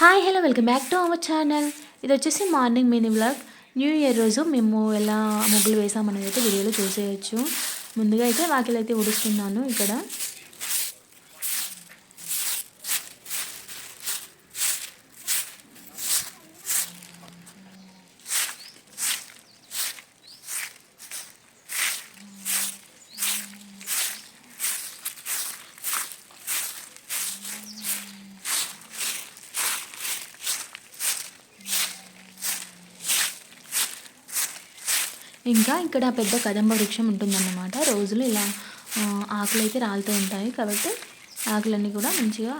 Hi hello welcome back to our channel ఇది వచ్చేసి morning mini blog new year రోజు మేము ఎలా ముగ్గులు వేసామనేది అయితే వీడియోలో చూసేయచ్చు. ముందుగా అయితే వాకిలైతే ఉడుస్తున్నాను ఇక్కడ. ఇంకా ఇక్కడ పెద్ద కదంబ వృక్షం ఉంటుందన్నమాట. రోజులు ఇలా ఆకులు అయితే రాలుతూ ఉంటాయి. కాబట్టి ఆకులన్నీ కూడా మంచిగా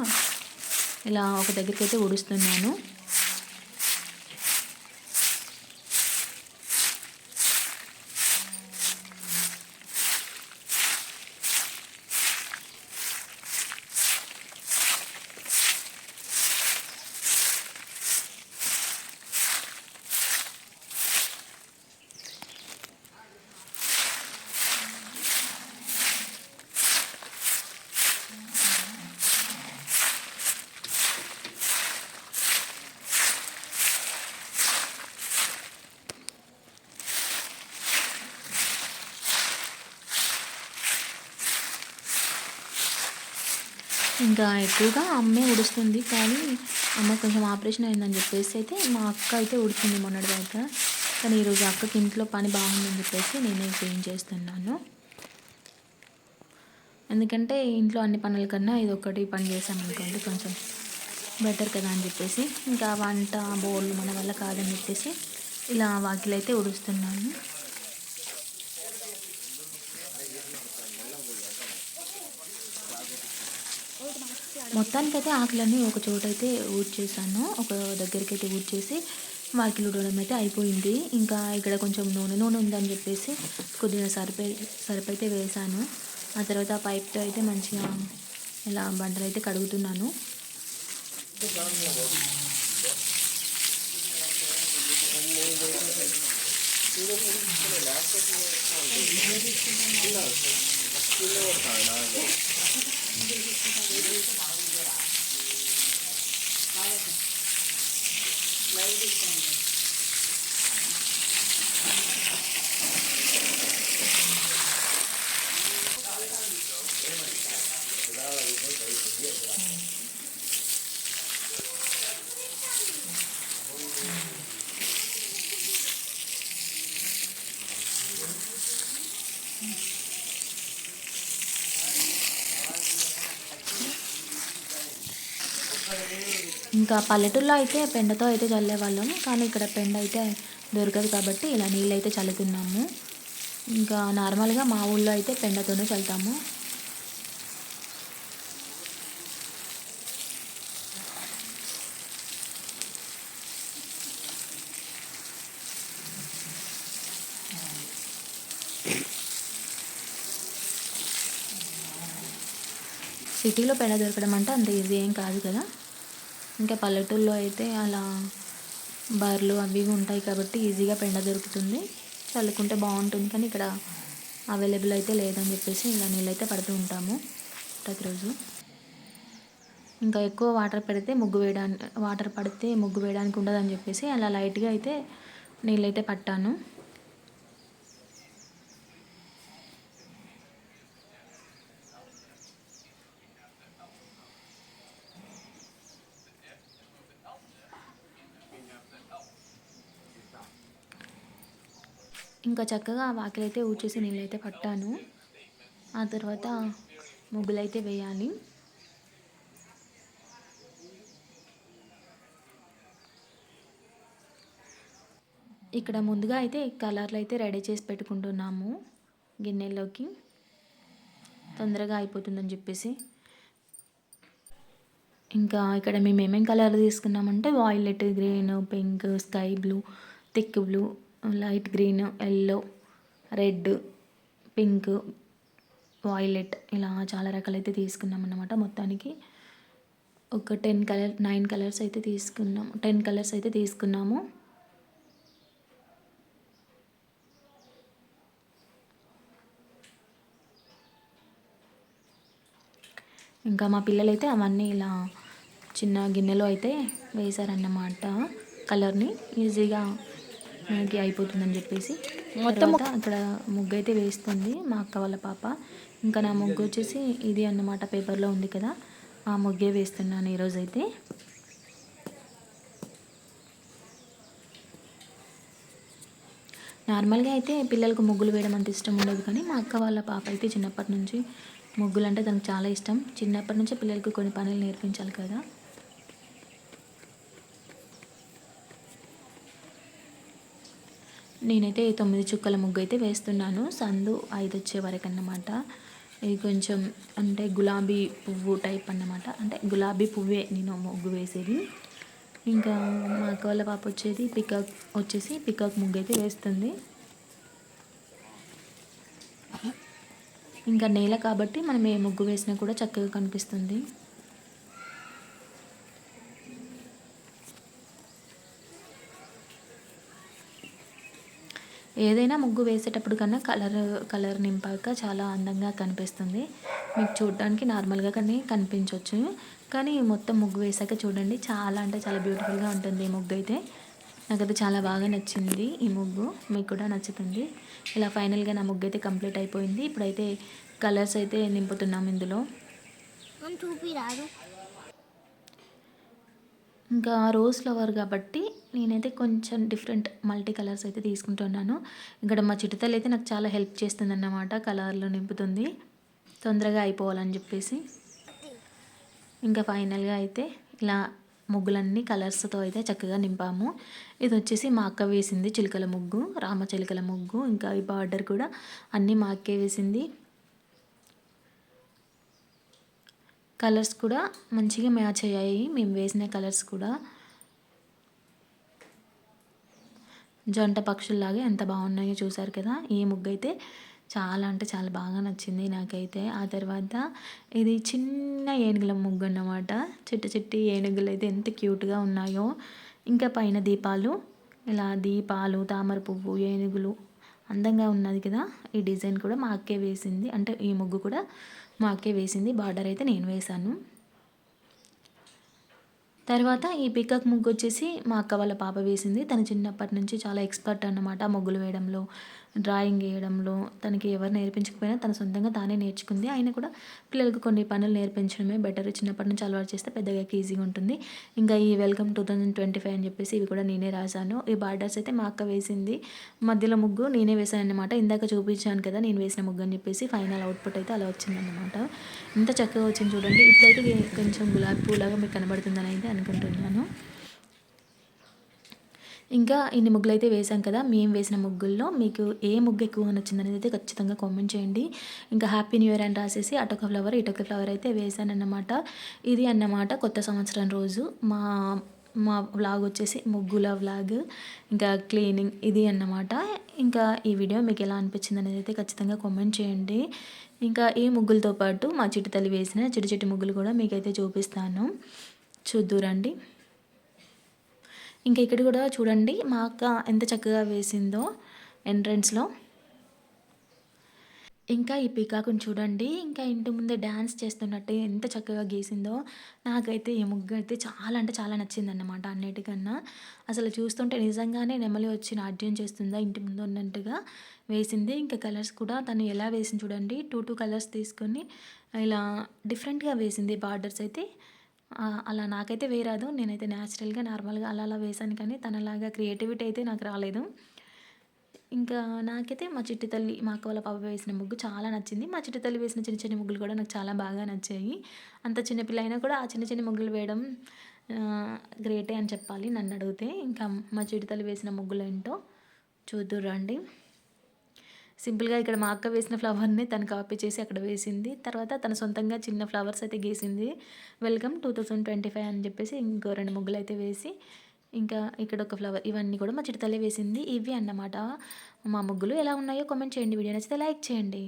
ఇలా ఒక దగ్గరికి అయితే ఊడుస్తున్నాను. ఇంకా ఎక్కువగా అమ్మే ఉడుస్తుంది కానీ అమ్మ కొంచెం ఆపరేషన్ అయిందని చెప్పేసి అయితే మా అక్క అయితే ఉడుతుంది మొన్నటి దాకా. కానీ ఈరోజు అక్కకి ఇంట్లో పని బాగుందని చెప్పేసి నేనే క్లీన్ చేస్తున్నాను. ఎందుకంటే ఇంట్లో అన్ని పనుల కన్నా ఇది ఒకటి పని చేసామనుకోండి కొంచెం బెటర్ కదా అని చెప్పేసి. ఇంకా వంట బోర్లు మన వల్ల కాదని చెప్పేసి ఇలా వాకిలైతే ఉడుస్తున్నాను మొత్తానికైతే ఆకులన్నీ ఒక చోట అయితే ఊడ్చేసాను. ఒక దగ్గరికి అయితే ఊడ్చేసి వాకిలు ఉడవడం అయితే అయిపోయింది. ఇంకా ఇక్కడ కొంచెం నూనె నూనె ఉందని చెప్పేసి కొద్దిగా సరిపై సరిపైతే వేసాను. ఆ తర్వాత ఆ పైప్తో అయితే మంచిగా ఇలా బండలు అయితే కడుగుతున్నాను. ఇంకా పల్లెటూరులో అయితే పెండతో అయితే చల్లేవాళ్ళం కానీ ఇక్కడ పెండ అయితే దొరకదు కాబట్టి ఇలా నీళ్ళు అయితే చల్లుతున్నాము. ఇంకా నార్మల్గా మా ఊళ్ళో అయితే పెండతోనే చల్లుతాము. సిటీలో పెండ దొరకడం అంటే అంత ఈజీ ఏం కాదు కదా. ఇంకా పల్లెటూళ్ళలో అయితే అలా బర్రెలు అవి ఇవి ఉంటాయి కాబట్టి ఈజీగా పెండ దొరుకుతుంది. చల్లుకుంటే బాగుంటుంది కానీ ఇక్కడ అవైలబుల్ అయితే లేదని చెప్పేసి ఇలా నీళ్ళు అయితే పడుతూ ఉంటాము ప్రతిరోజు. ఇంకా ఎక్కువ వాటర్ పెడితే ముగ్గు వేయడానికి వాటర్ పడితే ముగ్గు వేయడానికి ఉండదని చెప్పేసి అలా లైట్గా అయితే నీళ్ళైతే పట్టాను. ఇంకా చక్కగా వాకిలైతే ఊడ్చేసి నీళ్ళైతే పట్టాను. ఆ తర్వాత ముగ్గులైతే వేయాలి. ఇక్కడ ముందుగా అయితే కలర్లు అయితే రెడీ చేసి పెట్టుకుంటున్నాము గిన్నెలోకి తొందరగా అయిపోతుందని చెప్పేసి. ఇంకా ఇక్కడ మేము ఏమేం కలర్ తీసుకున్నామంటే violet green pink sky blue thick blue light green yellow red pink violet ఇలా చాలా రకాలైతే తీసుకున్నాం అన్నమాట మొత్తానికి. ఒక టెన్ కలర్ నైన్ కలర్స్ అయితే తీసుకున్నాము టెన్ కలర్స్ అయితే తీసుకున్నాము. ఇంకా మా పిల్లలైతే అవన్నీ ఇలా చిన్న గిన్నెలో అయితే వేశారన్నమాట కలర్ని. ఈజీగా మనకి అయిపోతుందని చెప్పేసి మొత్తం అక్కడ ముగ్గు అయితే వేస్తుంది మా అక్క వాళ్ళ పాప. ఇంకా నా ముగ్గు వచ్చేసి ఇది అన్నమాట పేపర్లో ఉంది కదా ఆ ముగ్గే వేస్తున్నాను ఈరోజైతే. నార్మల్గా అయితే పిల్లలకు ముగ్గులు వేయడం అంత ఇష్టం ఉండదు కానీ మా అక్క వాళ్ళ పాప అయితే చిన్నప్పటి నుంచి ముగ్గులు అంటే తనకు చాలా ఇష్టం. చిన్నప్పటి నుంచే పిల్లలకు కొన్ని పనులు నేర్పించాలి కదా. నేనైతే తొమ్మిది చుక్కల ముగ్గు అయితే వేస్తున్నాను. సందు ఐదు వచ్చే వరకు అన్నమాట ఇది కొంచెం అంటే గులాబీ పువ్వు టైప్ అన్నమాట. అంటే గులాబీ పువ్వే నేను ముగ్గు వేసేది. ఇంకా మా అక్క వాళ్ళ పాప వచ్చేది పికాక్ వచ్చేసి పికాక్ ముగ్గు అయితే వేస్తుంది. ఇంకా నేల కాబట్టి మనం ఏ ముగ్గు వేసినా కూడా చక్కగా కనిపిస్తుంది. ఏదైనా ముగ్గు వేసేటప్పుడు కన్నా కలర్ కలర్ నింపాక చాలా అందంగా కనిపిస్తుంది. మీకు చూడడానికి నార్మల్గా కానీ కనిపించవచ్చు కానీ మొత్తం ముగ్గు వేసాక చూడండి చాలా అంటే చాలా బ్యూటిఫుల్గా ఉంటుంది ఈ ముగ్గు అయితే. నాకైతే చాలా బాగా నచ్చింది ఈ ముగ్గు మీకు కూడా నచ్చుతుంది. ఇలా ఫైనల్గా నా ముగ్గు అయితే కంప్లీట్ అయిపోయింది. ఇప్పుడైతే కలర్స్ అయితే నింపుతున్నాం ఇందులో. చూపిరాదు. ఇంకా రోజ్ ఫ్లవర్ కాబట్టి నేనైతే కొంచెం డిఫరెంట్ మల్టీ కలర్స్ అయితే తీసుకుంటున్నాను. ఇక్కడ మా చిట్టుతల్లి అయితే నాకు చాలా హెల్ప్ చేస్తుంది అన్నమాట కలర్లు నింపుతుంది. తొందరగా అయిపోవాలని చెప్పేసి. ఇంకా ఫైనల్గా అయితే ఇలా ముగ్గులన్నీ కలర్స్తో అయితే చక్కగా నింపాము. ఇది వచ్చేసి మా అక్క వేసింది చిలుకల ముగ్గు రామ చిలుకల ముగ్గు ఇంకా ఈ బార్డర్ కూడా అన్నీ మా అక్కే వేసింది. కలర్స్ కూడా మంచిగా మ్యాచ్ అయ్యాయి. మేము వేసిన కలర్స్ కూడా. జంట పక్షుల్లాగే ఎంత బాగున్నాయో చూసారు కదా? ఈ ముగ్గు అయితే చాలా అంటే చాలా బాగా నచ్చింది నాకైతే. ఆ తర్వాత ఇది చిన్న ఏనుగుల ముగ్గు అన్నమాట. చిట్టి చిట్టి ఏనుగులు అయితే ఎంత క్యూట్గా ఉన్నాయో. ఇంకా పైన దీపాలు. ఇలా దీపాలు తామర పువ్వు ఏనుగులు అందంగా ఉన్నది కదా? ఈ డిజైన్ కూడా మా అక్కే వేసింది. అంటే ఈ ముగ్గు కూడా మా అక్కే వేసింది బార్డర్ అయితే నేను వేశాను. తర్వాత ఈ పికాక్ ముగ్గు వచ్చేసి మా అక్క వాళ్ళ పాప వేసింది. తను చిన్నప్పటి నుంచి చాలా ఎక్స్పర్ట్ అన్నమాట ముగ్గులు వేయడంలో. డ్రాయింగ్ వేయడంలో తనకి ఎవరు నేర్పించకపోయినా తన సొంతంగా తానే నేర్చుకుంది. ఆయన కూడా పిల్లలకు కొన్ని పనులు నేర్పించడమే బెటర్ చిన్నప్పటి నుంచి అలవాటు చేస్తే పెద్దగా ఈజీగా ఉంటుంది. ఇంకా ఈ welcome two thousand twenty five అని చెప్పేసి ఇవి కూడా నేనే రాశాను. ఈ బార్డర్స్ అయితే మా అక్క వేసింది. మధ్యలో ముగ్గు నేనే వేసాను అనమాట ఇందాక చూపించాను కదా నేను వేసిన ముగ్గు అని చెప్పేసి ఫైనల్ అవుట్పుట్ అయితే అలా వచ్చిందన్నమాట. ఇంత చక్కగా వచ్చింది చూడండి. ఇప్పుడైతే కొంచెం గులాబీ పూలాగా మీకు కనబడుతుందని అయితే అనుకుంటున్నాను. ఇంకా ఇన్ని ముగ్గులు అయితే వేసాం కదా మేము వేసిన ముగ్గుల్లో మీకు ఏ ముగ్గు ఎక్కువ నచ్చిందనేది అయితే ఖచ్చితంగా కామెంట్ చేయండి. ఇంకా హ్యాపీ న్యూ ఇయర్ అని రాసేసి అటొక ఫ్లవర్ ఇటొక ఫ్లవర్ అయితే వేసాను అన్నమాట ఇది అన్నమాట కొత్త సంవత్సరం రోజు. మా మా వ్లాగ్ వచ్చేసి ముగ్గుల వ్లాగ్ ఇంకా క్లీనింగ్ ఇది అన్నమాట. ఇంకా ఈ వీడియో మీకు ఎలా అనిపించింది అనేది అయితే ఖచ్చితంగా కామెంట్ చేయండి. ఇంకా ఈ ముగ్గులతో పాటు మా చిట్టు తల్లి వేసిన చిట్టు చిట్టి ముగ్గులు కూడా మీకైతే చూపిస్తాను. చూద్దురండి. ఇంకా ఇక్కడ కూడా చూడండి మా అక్క ఎంత చక్కగా వేసిందో ఎంట్రన్స్లో. ఇంకా ఈ పీకాకుని చూడండి ఇంకా ఇంటి ముందే డ్యాన్స్ చేస్తున్నట్టు ఎంత చక్కగా గీసిందో. నాకైతే ఈ ముగ్గు అయితే చాలా అంటే చాలా నచ్చింది అన్నమాట అన్నిటికన్నా. అసలు చూస్తుంటే నిజంగానే నెమలి వచ్చి నాట్యం చేస్తుందా ఇంటి ముందు ఉన్నట్టుగా వేసింది. ఇంకా కలర్స్ కూడా తను ఎలా వేసింది చూడండి టూ టూ కలర్స్ తీసుకొని ఇలా డిఫరెంట్గా వేసింది బార్డర్స్ అయితే. అలా నాకైతే వేరాదు నేనైతే న్యాచురల్గా నార్మల్గా అలా అలా వేసాను కానీ తనలాగా క్రియేటివిటీ అయితే నాకు రాలేదు. ఇంకా నాకైతే మా చిట్టి తల్లి మా అక్క వాళ్ళ పాప వేసిన ముగ్గు చాలా నచ్చింది. మా చిట్టి తల్లి వేసిన చిన్న చిన్న ముగ్గులు కూడా నాకు చాలా బాగా నచ్చాయి. అంత చిన్నపిల్ల అయినా కూడా ఆ చిన్న చిన్న ముగ్గులు వేయడం గ్రేటే అని చెప్పాలి నన్ను అడిగితే. ఇంకా మా చిట్టి తల్లి వేసిన ముగ్గులు ఏంటో చూద్దురు రండి. సింపుల్గా ఇక్కడ మా అక్క వేసిన ఫ్లవర్ని తను కాపీ చేసి అక్కడ వేసింది. తర్వాత తన సొంతంగా చిన్న ఫ్లవర్స్ అయితే గీసింది. Welcome two thousand twenty five అని చెప్పేసి ఇంకో రెండు ముగ్గులు అయితే వేసి ఇంకా ఇక్కడ ఒక ఫ్లవర్ ఇవన్నీ కూడా మా చిటితల్లే వేసింది. ఇవి అన్నమాట. మా ముగ్గులు ఎలా ఉన్నాయో కామెంట్ చేయండి. వీడియో నచ్చితే లైక్ చేయండి.